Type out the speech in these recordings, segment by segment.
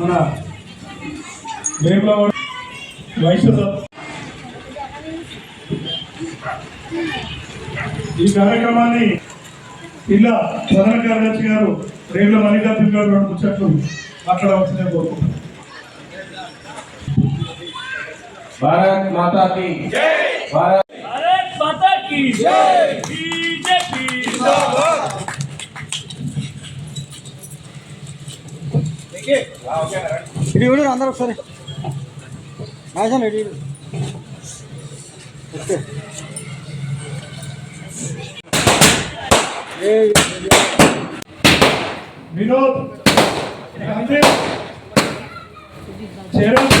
మన వేములవాడ వైశ్య ఈ కార్యక్రమాన్ని ఇలా ప్రధాన కార్యదర్శి గారు రేవుల మల్లికార్జున గారు రెండు ముచ్చట్లు మాట్లాడవలసిన కోరుకుంటున్నాను భారత్ మాతాకి భారత్ మాతాకి ఇటు చూడు అందరూ ఒకసారి రాశాను ఇటు చూడు. ఓకే వినోద్ చరణ్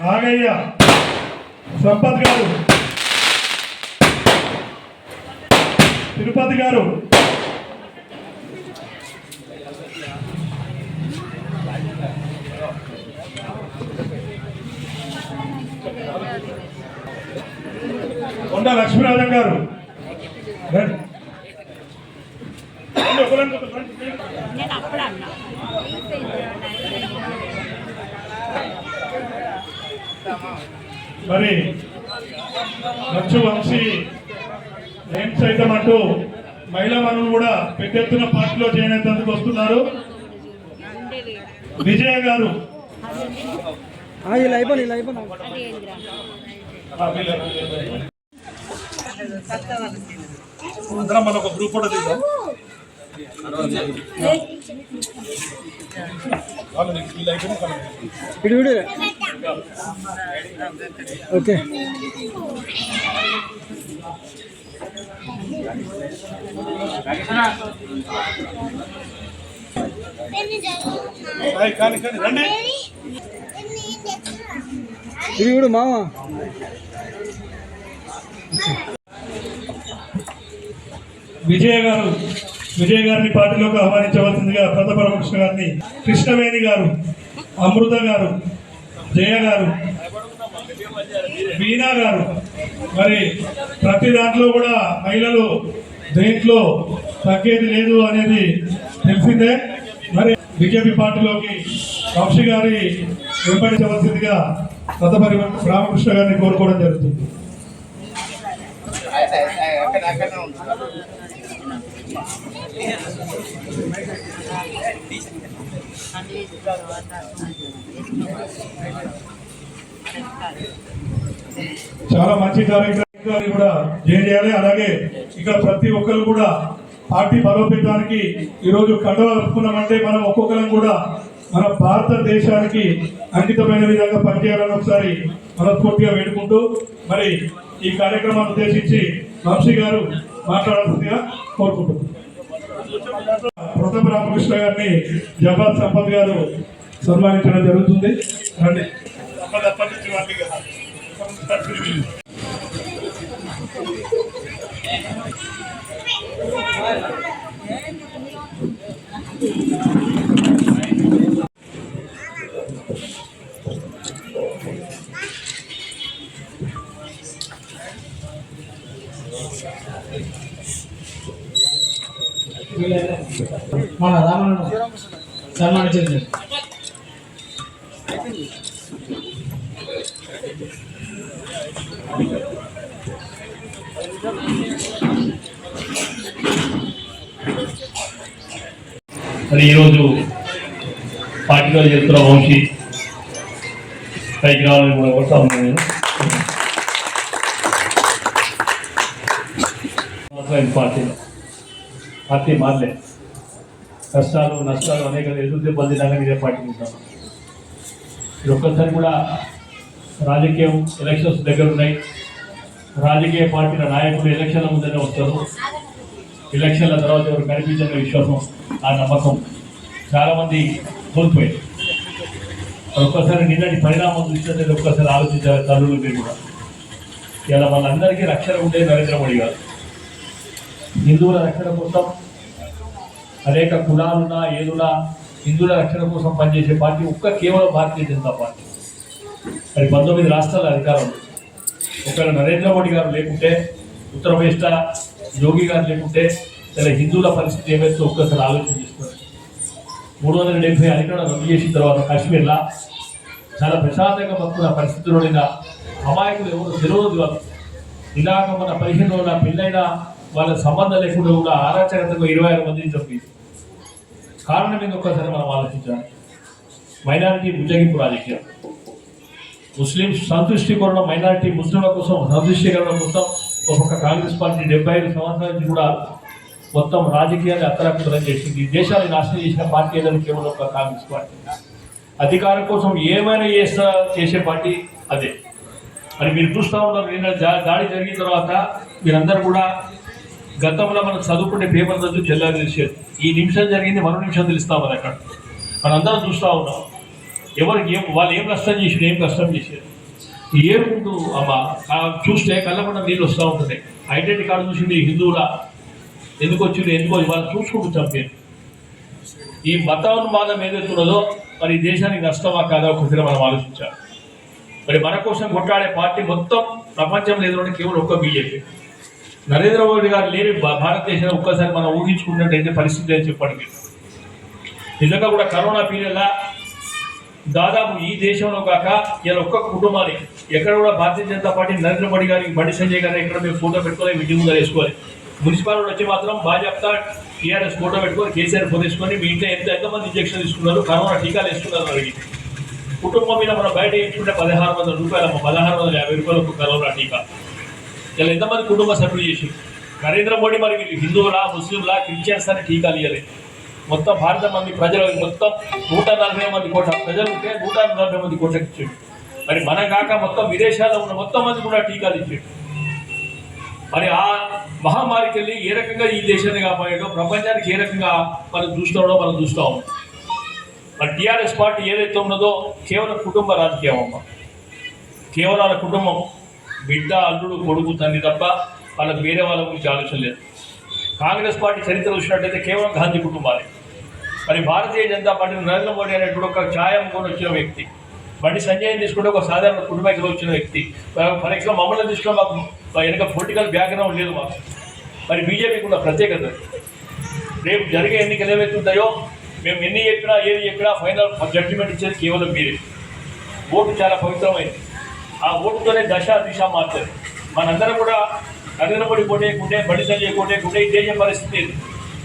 రాగయ్య సంపత్ గారు తిరుపతి గారు కొండ లక్ష్మీనాథన్ గారు. మరి లక్ష వంశీ ఏం సైతం అంటూ మహిళా మనులు కూడా పెద్ద ఎత్తున పార్టీలో జాయిన్ అయ్యేందుకు వస్తున్నారు. విజయ గారు. అయిపోయి ఇలా అయిపోయి ఆ, వీళ్ళ- అందరం మన ఒక గ్రూప్ ఫోటో తీద్దాం. ఇటు చూడు. ఓకే. కానీ కానీ రండి. మామ. విజయ గారు విజయ గారిని పార్టీలోకి ఆహ్వానించవలసిందిగా ప్రతాప గారిని కృష్ణవేణి గారు అమృత గారు జయ గారు మీనా గారు మరి ప్రతి దాంట్లో కూడా మహిళలు దేంట్లో తగ్గేది లేదు అనేది తెలిసిందే. మరి బీజేపీ పార్టీలోకి వంశీ గారి వెంబడించవలసిందిగా ప్రతాపరి రామకృష్ణ గారిని కోరుకోవడం జరుగుతుంది. చాలా మంచి కార్యక్రమాన్ని కూడా చేయాలి. అలాగే ఇక్కడ ప్రతి ఒక్కరు కూడా పార్టీ బలోపేతానికి ఈరోజు కండవ కలుపుకున్నామంటే మనం ఒక్కొక్కరం కూడా మన భారతదేశానికి అంకితమైన విధంగా పనిచేయాలని ఒకసారి మనస్ఫూర్తిగా వేడుకుంటూ మరి ఈ కార్యక్రమాన్ని ఉద్దేశించి వంశీ గారు మాట్లాడాల్సిందిగా కోరుకుంటున్నాను ప్రతాప రామకృష్ణ గారిని జగత్ సంపత్ గారు సన్మానించడం జరుగుతుంది రండి Thank you. మన రామన్న సన్మానించండి మరి ఈరోజు పార్టీలో చెప్తున్న వంశీ పైకి రావాలని కూడా కోరుతా ఉన్నాను నేను. పార్టీలో పార్టీ మారలేదు. కష్టాలు నష్టాలు అనేక ఎదురు దెబ్బలు మీరే ఇదే పార్టీ ఉంటాను మీరు ఒక్కసారి కూడా రాజకీయం ఎలక్షన్స్ దగ్గర ఉన్నాయి. రాజకీయ పార్టీల నాయకులు ఎలక్షన్ల ముందరే వస్తారు. ఎలక్షన్ల తర్వాత ఎవరు కనిపించని విశ్వాసం ఆ నమ్మకం చాలామంది కోల్పోయారు. ఒక్కసారి నిన్నటి పరిణామం చూసినట్లయితే ఒక్కసారి ఆలోచించారు తల్లులు మీరు కూడా. ఇలా వాళ్ళందరికీ రక్షణ ఉండేది నరేంద్ర మోడీ గారు. హిందువుల రక్షణ కోసం అనేక కులాలున్నా ఏదున్నా హిందువుల రక్షణ కోసం పనిచేసే పార్టీ ఒక్క కేవలం భారతీయ జనతా పార్టీ. మరి పంతొమ్మిది రాష్ట్రాల అధికారం. ఒకవేళ నరేంద్ర మోడీ గారు లేకుంటే ఉత్తరప్రదేశ్ యోగి గారు లేకుంటే ఇలా హిందువుల పరిస్థితి ఏమైతే ఒక్కసారి ఆలోచన చేసుకోండి. మూడు వందల డెబ్బై అధికారులు రద్దు చేసిన తర్వాత కాశ్మీర్లో చాలా ప్రశాంతంగా బతుకున్న పరిస్థితుల్లో ఉన్న అమాయకులు ఎవరు తెలియదు కాదు ఇలాగ మన పదిహేను రోజుల పెళ్ళైన వాళ్ళ సంబంధం లేకుండా కూడా ఆరాచకతకు ఇరవై ఆరు మందిని చంపింది కారణం మీద ఒక్కసారి మనం ఆలోచించాలి. మైనారిటీ బుజ్జగింపు రాజకీయం. ముస్లిం సంతృష్టికరణ మైనారిటీ ముస్లింల కోసం సంతుష్టీకరణ కోసం ఒక్కొక్క కాంగ్రెస్ పార్టీ డెబ్బై ఐదు సంవత్సరాల నుంచి కూడా మొత్తం రాజకీయాన్ని అత్తరాకుతలం చేసింది. ఈ దేశాన్ని నాశనం చేసిన పార్టీ ఏదైనా కేవలం ఒక కాంగ్రెస్ పార్టీ. అధికారం కోసం ఏమైనా చేస్తా చేసే పార్టీ అదే. మరి మీరు చూస్తూ ఉన్నారు నిన్న దాడి జరిగిన తర్వాత మీరందరూ కూడా గతంలో మనం చదువుకునే పేపర్ చదువు చెల్లారి తెలిసేది ఈ నిమిషం జరిగింది మరో నిమిషం తెలుస్తామని అక్కడ. అక్కడ మనందరం చూస్తూ ఉన్నాం. ఎవరికి ఏం వాళ్ళు ఏం కష్టం చేసారు ఏం కష్టం చేశారు ఏముందు అమ్మ చూస్తే కళ్ళకుండా నీళ్ళు వస్తూ ఉంటుంది ఐడెంటిటీ కార్డు చూసి హిందువుల? ఎందుకు వచ్చింది ఎందుకు వాళ్ళు చూసుకుంటూ చంపారు. ఈ మతోన్మాదం ఏదైతే ఉన్నదో మరి దేశానికి నష్టమా కాదా ఒకసారి మనం ఆలోచించాలి. మరి మన కోసం కొట్లాడే పార్టీ మొత్తం ప్రపంచంలో ఏదో కేవలం ఒక్క బీజేపీ. నరేంద్ర మోడీ గారు లేని భారతదేశంలో ఒక్కసారి మనం ఊహించుకున్నట్టయితే పరిస్థితి అని చెప్పడానికి నిజంగా కూడా కరోనా పీరియడ్లా దాదాపు ఈ దేశంలో కాక ఇలా ఒక్క కుటుంబానికి ఎక్కడ కూడా భారతీయ జనతా పార్టీ నరేంద్ర మోడీ గారికి బండి సంజయ్ గారు ఎక్కడ మేము ఫోటో పెట్టుకోవాలి మీటింగ్ ముందర వేసుకోవాలి మున్సిపాలిటీ వచ్చి మాత్రం భాజపా టీఆర్ఎస్ ఫోటో పెట్టుకొని కేసీఆర్ ఫోటో తీసుకొని మీ ఇంట్లో ఎంత ఎంతమంది ఇంజక్షన్ తీసుకున్నారు కరోనా టీకాలు వేసుకున్నారు అడిగి కుటుంబం మీద మనం బయట వేసుకుంటే పదహారు వందల రూపాయలు పదహారు వందల యాభై రూపాయలకు కరోనా టీకా. ఇలా ఎంతమంది కుటుంబ సభ్యులు చేసి? నరేంద్ర మోడీ మరి వీళ్ళు హిందువులా ముస్లింలా క్రిస్టియన్స్ అని టీకాలు ఇవ్వలేదు మొత్తం భారత మంది ప్రజలు మొత్తం నూట నలభై మంది కోట్ల ప్రజలు ఉంటే నూట నలభై మంది కోట్లకు ఇచ్చాడు మరి మన కాక మొత్తం విదేశాల్లో ఉన్న మొత్తం మంది కూడా టీకాలు ఇచ్చాడు మరి ఆ మహమ్మారికి వెళ్ళి ఏ రకంగా ఈ దేశాన్ని కాపాడాడో ప్రపంచానికి ఏ రకంగా మనం చూస్తున్నాడో మనం చూస్తూ. ఉన్నాం మరి టీఆర్ఎస్ పార్టీ ఏదైతే ఉన్నదో కేవలం కుటుంబ రాజకీయం అమ్మ. కేవలం కుటుంబం బిడ్డ అల్లుడు కొడుకు తండ్రి తప్ప వాళ్ళకి వేరే వాళ్ళ గురించి ఆలోచన లేదు. కాంగ్రెస్ పార్టీ చరిత్ర చూసినట్టయితే కేవలం గాంధీ కుటుంబాలే. మరి భారతీయ జనతా పార్టీ నరేంద్ర మోడీ అనేటువంటి ఒక ఛాయం కొని వచ్చిన వ్యక్తి. బండి సంజయ్ తీసుకుంటే ఒక సాధారణ కుటుంబానికి వచ్చిన వ్యక్తి. ఫర్ ఎగ్జాంపుల్ మమ్మల్ని తీసుకున్న మాకు వెనక పొలిటికల్ బ్యాక్గ్రౌండ్ లేదు మాకు. మరి బీజేపీకి ఉన్న ప్రత్యేకత. రేపు జరిగే ఎన్నికలు ఏవైతే ఉంటాయో మేము ఎన్ని చెప్పినా ఏది చెప్పినా ఫైనల్ జడ్జిమెంట్ ఇచ్చేది కేవలం మీరే. ఓటు చాలా పవిత్రమైంది. ఆ ఓటుతోనే దశ దిశ మారుతుంది మనందరం కూడా నరేంద్ర మోడీ కోటేయకుంటే బండి సంజయ్ కోటేయకుంటే దేశం పరిస్థితి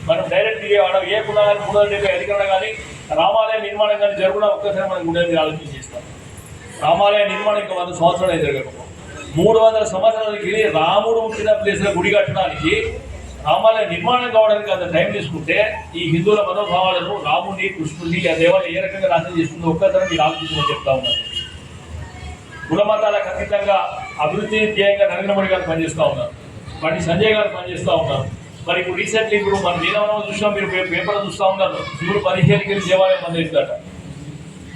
మనం డైరెక్ట్ ఆడ ఏ కులాలు మూడు వందల డెబ్బై అధికారులు కానీ రామాలయ నిర్మాణం కానీ జరుగునా ఒక్కసారి మనం గుండె మీద ఆలోచన చేస్తాం. రామాలయ నిర్మాణం ఇంకా వంద సంవత్సరాలు జరగకపో మూడు వందల సంవత్సరాలకి రాముడు పుట్టిన ప్లేస్లో గుడి కట్టడానికి రామాలయ నిర్మాణం కావడానికి అంత టైం తీసుకుంటే ఈ హిందువుల మనోభావాలను రాముడిని కృష్ణుడిని ఆ దేవాలయం ఏ రకంగా నాశనం చేస్తుందో ఒక్కసారి మీరు ఆలోచించమని చెప్తా ఉన్నారు. కులమతాలకు అతీతంగా అభివృద్ధి ధ్యేయంగా నరేంద్ర మోడీ గారు పనిచేస్తూ ఉన్నారు. బండి సంజయ్ గారు పనిచేస్తూ ఉన్నారు. మరి ఇప్పుడు రీసెంట్లీ ఇప్పుడు మన నీలవనం చూసినా మీరు పేపర్ చూస్తూ ఉన్నారు. శివుడు పదిహేనుకి దేవాలయం పనిచేస్తారట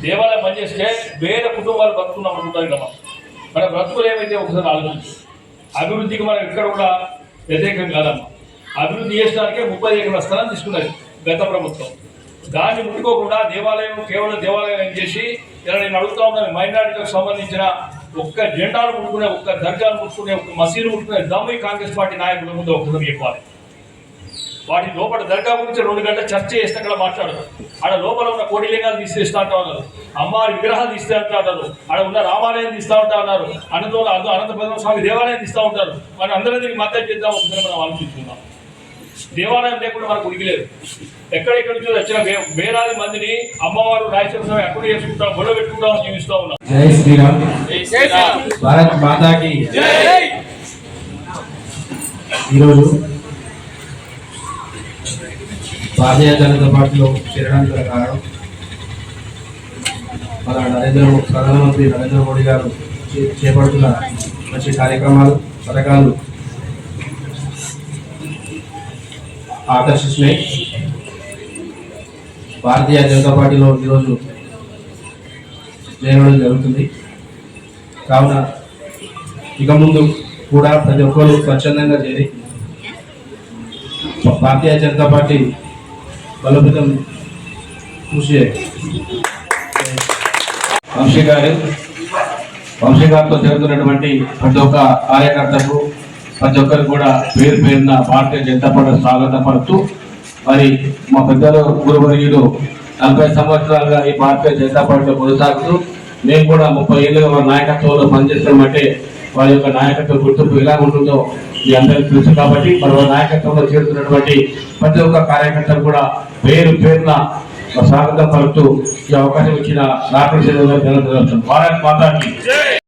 దేవాలయం పనిచేస్తే వేల కుటుంబాలు బతుకున్నాం అనుకుంటారు కదా మన. బ్రతుకులు ఏమైతే ఒకసారి ఆలోచించు. అభివృద్ధికి మనం ఎక్కడ కూడా వ్యతిరేకం కాదమ్మా. అభివృద్ధి చేసడానికే ముప్పై ఎకరాల స్థలం తీసుకున్నది గత ప్రభుత్వం. దాన్ని ముట్టుకోకుండా దేవాలయం కేవలం దేవాలయం చేసి ఇలా నేను అడుగుతా ఉన్నాను మైనారిటీలకు సంబంధించిన ఒక్క జెండాను ముట్టుకునే ఒక్క దర్గాను ముట్టుకునే ఒక్క మసీదు ముట్టుకునే దమ్ము ఈ కాంగ్రెస్ పార్టీ నాయకుల ముందు ఒకసారి చెప్పాలి. వాటి లోపల దర్గా గురించి రెండు గంటల చర్చ చేస్తే అక్కడ మాట్లాడదు ఆడ లోపల ఉన్న కోడిలింగాలు తీసేస్తా అంటా ఉన్నారు అమ్మవారి విగ్రహాలు తీస్తే అంటా ఉన్నారు ఆడ ఉన్న రామాలయం తీస్తా ఉంటా ఉన్నారు అనంతరం అనంత అనంతపద్మ స్వామి దేవాలయం తీస్తూ ఉంటారు మన అందరం దీనికి మద్దతు చేద్దాం ఒకసారి మనం ఆలోచించుకుందాం దేవాలయం లేకుండా మనకు ఉడికిలేదు ఎక్కడెక్కడి నుంచి వచ్చిన వేలాది మందిని అమ్మవారు రాయచూర స్వామి ఎక్కడ చేసుకుంటాం గొడవ పెట్టుకుంటాం జీవిస్తూ ఉన్నాం. జై శ్రీరామ్. జై శ్రీరామ్. భారత్ మాతాకి. ఈరోజు భారతీయ జనతా పార్టీలో చేరడానికి కారణం మన నరేంద్ర ప్రధానమంత్రి నరేంద్ర మోడీ గారు చేపడుతున్న మంచి కార్యక్రమాలు పథకాలు ఆకర్షిస్తున్నాయి. భారతీయ జనతా పార్టీలో ఈరోజు చేరడం జరుగుతుంది. కావున ఇక ముందు కూడా ప్రతి ఒక్కరు స్వచ్ఛందంగా చేరి భారతీయ జనతా పార్టీ బలోపేతం కృషి వంశీ గారు వంశీ గారితో జరుగుతున్నటువంటి ప్రతి ఒక్క కార్యకర్తకు ప్రతి ఒక్కరు కూడా పేరు పేరున భారతీయ జనతా పార్టీ స్వాగతం పడుతూ మరి మా పెద్దలు గురువర్యులు నలభై సంవత్సరాలుగా ఈ భారతీయ జనతా పార్టీలో కొనసాగుతూ మేము కూడా ముప్పై ఏళ్ళుగా వారి నాయకత్వంలో పనిచేస్తామంటే వారి యొక్క నాయకత్వ గుర్తింపు ఎలా ఉంటుందో మీ అందరికీ తెలుసు కాబట్టి మరి వారి నాయకత్వంలో చేరుతున్నటువంటి ప్రతి ఒక్క కార్యకర్తలు కూడా పేరు పేరున స్వాగతం పలుకుతూ ఈ అవకాశం ఇచ్చిన నాయకుడి గారు భారత్ మాతాకి.